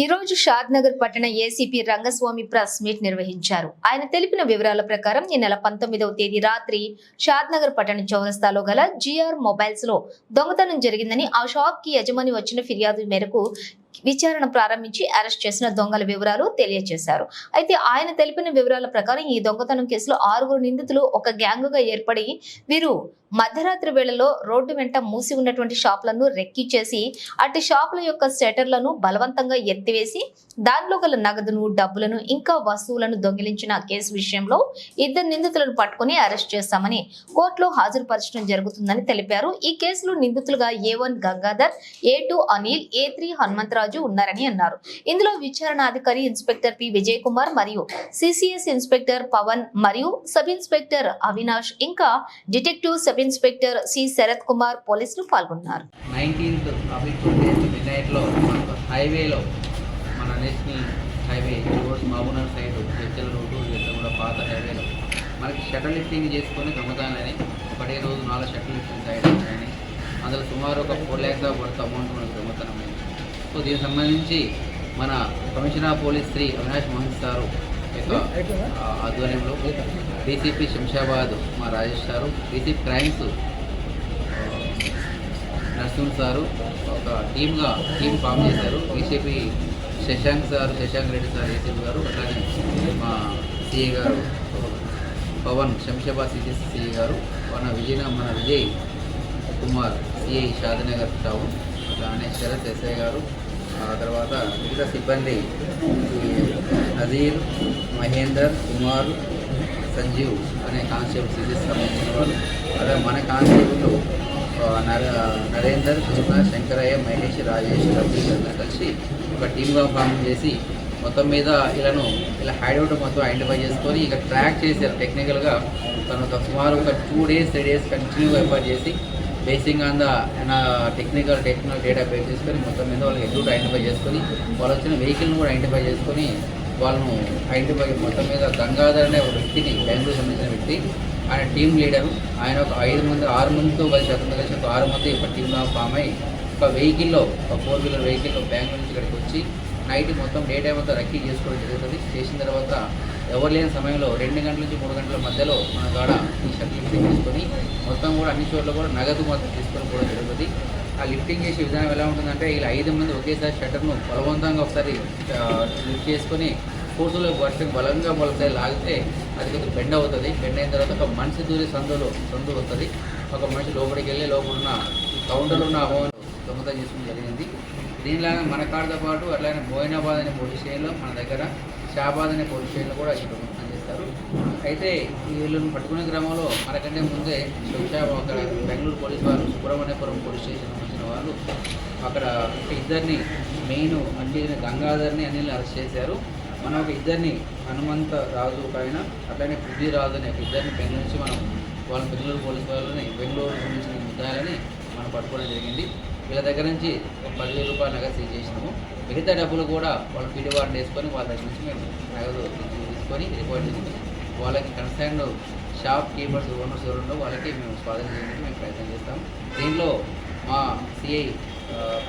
ఈ రోజు షాద్ నగర్ పట్టణ ఏసీపీ రంగస్వామి ప్రెస్ మీట్ నిర్వహించారు. ఆయన తెలిపిన వివరాల ప్రకారం ఈ నెల పంతొమ్మిదవ తేదీ రాత్రి షాద్ నగర్ పట్టణ చౌరస్తాలో గల జిఆర్ మొబైల్స్లో దొంగతనం జరిగిందని ఆ షాప్కి యజమాని వచ్చిన ఫిర్యాదు మేరకు విచారణ ప్రారంభించి అరెస్ట్ చేసిన దొంగల వివరాలు తెలియజేశారు. అయితే ఆయన తెలిపిన వివరాల ప్రకారం ఈ దొంగతనం కేసులో ఆరుగురు నిందితులు ఒక గ్యాంగుగా ఏర్పడి వీరు మధ్యరాత్రి వేళలో రోడ్డు వెంట మూసి ఉన్నటువంటి షాపులను రెక్కి చేసి అటు షాపుల యొక్క షట్టర్లను బలవంతంగా ఎత్తివేసి దానిలో గల నగదును డబ్బులను ఇంకా వస్తువులను దొంగిలించిన కేసు విషయంలో ఇద్దరు నిందితులను పట్టుకుని అరెస్ట్ చేస్తామని కోర్టులో హాజరుపరచడం జరుగుతుందని తెలిపారు. ఈ కేసులో నిందితులుగా A one Gangadhar A two Anil A three Hanumantharaju ఉన్నారని అన్నారు. ఇందులో విచారణాధికారి ఇన్స్పెక్టర్ పి విజయ్ కుమార్ మరియు సిసిఎస్ ఇన్స్పెక్టర్ పవన్ మరియు సబ్ ఇన్స్పెక్టర్ అవినాష్ ఇంకా detective sub inspector C Sharath Kumar పోలీసులు పాల్గొన్నారు. నైన్టీన్త్ అవి టూ డేస్ మిడ్ నైట్లో హైవేలో మన national highway roads Mahabubnagar side HL road ఇదంతా కూడా పాత హైవేలో మనకి షటిల్ లిఫ్టింగ్ చేసుకొని దొంగతానని ఒకటే రోజు నాలుగు షటిల్ లిఫ్టింగ్ సైడ్ ఉంటాయని అందులో సుమారు ఒక ఫోర్ ల్యాక్స్ వర్త్ అమౌంట్ మనకు దొంగతనం అయింది. సో దీనికి సంబంధించి మన commissioner police Shri Avinash Mohan sir ఆధ్వర్యంలో డీసీపీ శంషాబాద్ మా Rajesh sir DCP crimes Narasimha sir ఒక టీమ్గా టీం ఫామ్ చేశారు. DCP Shashank sir Shashank Reddy sir ACP గారు అలాగే మా సిఏ గారు పవన్ శంషాబాద్ సిటీసీ సిఏ గారు మన విజయన మన విజయ్ కుమార్ సిఐ షాదనగర్ టౌన్ అలానే శరత్ ఎస్ఐ గారు తర్వాత మిగతా సిబ్బంది నజీర్ మహేందర్ కుమార్ సంజీవ్ అనే కానిస్టేబుల్ సిరీస్ సంబంధించిన వాళ్ళు. అదే మన కానిస్టేబుల్ నర నరేందర్ కృష్ణ శంకరయ్య మహేష్ రాజేష్ రవి అందరూ కలిసి ఒక టీమ్గా ఫామ్ చేసి మొత్తం మీద ఇలాను ఇలా హైడౌట్ మొత్తం ఐడెంటిఫై చేసుకొని ఇక ట్రాక్ చేశారు. టెక్నికల్గా తను సుమారు ఒక టూ డేస్ త్రీ డేస్ కంటిన్యూగా ఎఫర్ట్ చేసి basing on the technical technical data base చేసుకొని మొత్తం మీద వాళ్ళకి ఎదురు ఐడెంటిఫై చేసుకొని వాళ్ళు వచ్చిన వెహికల్ని కూడా ఐడెంటిఫై చేసుకొని వాళ్ళను ఐడెంటిఫై మొత్తం మీద గంగాధర్ అనే ఒక వ్యక్తిని బెంగళూరు సంబంధించిన వ్యక్తి ఆయన టీం లీడరు ఆయన ఒక ఐదు మంది ఆరు మందితో కలిసి అతను కలిసి ఒక ఆరు మంది ఒక టీంలో ఫామ్ అయ్యి ఒక వెహికల్లో ఒక ఫోర్ వీలర్ వెహికల్లో బెంగళూరు నుంచి ఇక్కడికి వచ్చి నైట్ మొత్తం డే టైం అంతా రక్కీ చేసుకోవడం జరుగుతుంది. చేసిన తర్వాత ఎవరు లేని సమయంలో రెండు గంటల నుంచి మూడు గంటల మధ్యలో మన కాడ ఈ షర్ట్ తీసుకొని మొత్తం కూడా అన్ని చోట్ల కూడా నగదు మొత్తం తీసుకొని కూడా జరుగుతుంది. ఆ లిఫ్టింగ్ చేసే విధానం ఎలా ఉంటుందంటే ఇలా ఐదు మంది ఒకేసారి షట్టర్ను బలవంతంగా ఒకసారి లిఫ్ట్ చేసుకొని కోర్సులో వర్షం బలంగా మొలసారి లాగితే అది కొంచెం బెండ్ అవుతుంది. బెండ్ అయిన తర్వాత ఒక మనిషి దూరి సందులో సందు వస్తుంది. ఒక మనిషి లోపలికి వెళ్ళి లోపల ఉన్న కౌంటర్లో ఉన్న అమౌంట్ దొంగతనం చేసుకోవడం జరిగింది. దీనిలాగా మన కాడతో పాటు అట్లానే మోయినాబాద్ అనే పోలీస్ స్టేషన్లో మన దగ్గర షాబాద్ అనే పోలీస్ స్టేషన్ కూడా ఇక్కడ దొంగతనం చేస్తారు అయితే వీళ్ళను వీళ్ళని పట్టుకునే క్రమంలో మనకంటే ముందే శిక్షా అక్కడ బెంగళూరు పోలీస్ వారు సుబ్రహ్మణ్యపురం పోలీస్ స్టేషన్ వచ్చిన వాళ్ళు అక్కడ ఇద్దరిని మెయిన్ అంటే గంగాధర్ని అనిల్ని అరెస్ట్ చేశారు. మనం ఒక ఇద్దరిని హనుమంత రాజు పైన అట్లనే పృథ్వీరాజు అనే ఒక ఇద్దరిని బెంగళూరు నుంచి మనం వాళ్ళ బెంగళూరు పోలీస్ వాళ్ళని బెంగళూరు సంబంధించిన ముద్దాలని మనం పట్టుకోవడం జరిగింది. వీళ్ళ దగ్గర నుంచి ఒక పదివేల రూపాయలు నగదు సీజ్ చేసినాము. మిగతా డబ్బులు కూడా వాళ్ళ పీడి వారిని వేసుకొని వాళ్ళ దగ్గర నుంచి మేము నగదు తీసుకొని రిపోర్ట్ చేసుకొని వాళ్ళకి కన్సర్న్ షాప్ కీపర్స్ ఓనర్స్ ఎవరుండో వాళ్ళకి మేము స్వాధీనం చేయడానికి మేము ప్రయత్నం చేస్తాం దీంట్లో మా సిఐ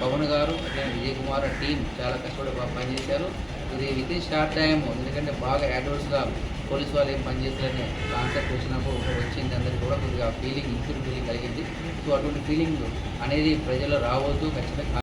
పవన్ గారు అట్లనే విజయ్ కుమార్ టీం చాలా కష్టపడి బాగా పనిచేశారు. ఇది విత్ ఇన్ షార్ట్ టైం ఎందుకంటే బాగా అడ్వర్స్గా పోలీస్ వాళ్ళు ఏం పనిచేస్తారనే కాన్సెప్ట్ వచ్చినప్పుడు వచ్చింది. అందరికీ కూడా కొద్దిగా ఫీలింగ్ ఇంప్రూవ్ ఫీలింగ్ కలిగింది. సో అటువంటి ఫీలింగ్ అనేది ప్రజల్లో రావద్దు. ఖచ్చితంగా